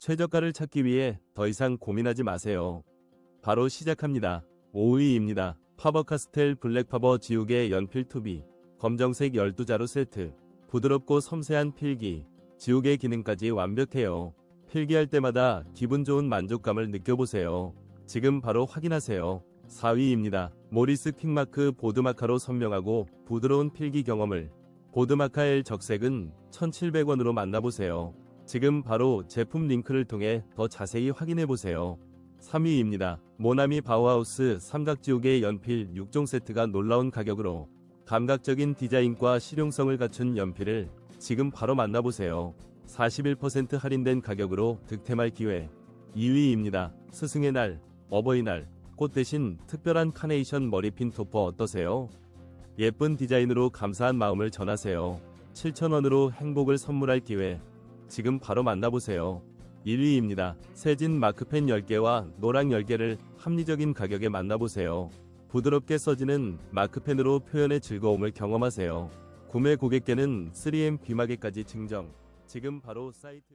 최저가를 찾기 위해 더 이상 고민하지 마세요. 바로 시작합니다. 5위입니다. 파버카스텔 블랙파버 지우개 연필 투비 검정색 12자루 세트 부드럽고 섬세한 필기 지우개 기능까지 완벽해요. 필기할 때마다 기분 좋은 만족감을 느껴보세요. 지금 바로 확인하세요. 4위입니다. 모리스 킹마크 보드마카로 선명하고 부드러운 필기 경험을 보드마카 L 적색은 1,700원으로 만나보세요. 지금 바로 제품 링크를 통해 더 자세히 확인해 보세요. 3위입니다. 모나미 바우하우스 삼각지우개 연필 6종 세트가 놀라운 가격으로 감각적인 디자인과 실용성을 갖춘 연필을 지금 바로 만나보세요. 41% 할인된 가격으로 득템할 기회. 2위입니다. 스승의 날, 어버이날, 꽃 대신 특별한 카네이션 머리핀 토퍼 어떠세요? 예쁜 디자인으로 감사한 마음을 전하세요. 7,000원으로 행복을 선물할 기회. 지금 바로 만나보세요. 1위입니다. 세진 마크펜 10개와 노랑 10개를 합리적인 가격에 만나보세요. 부드럽게 써지는 마크펜으로 표현의 즐거움을 경험하세요. 구매 고객께는 3M 귀마개까지 증정. 지금 바로 사이트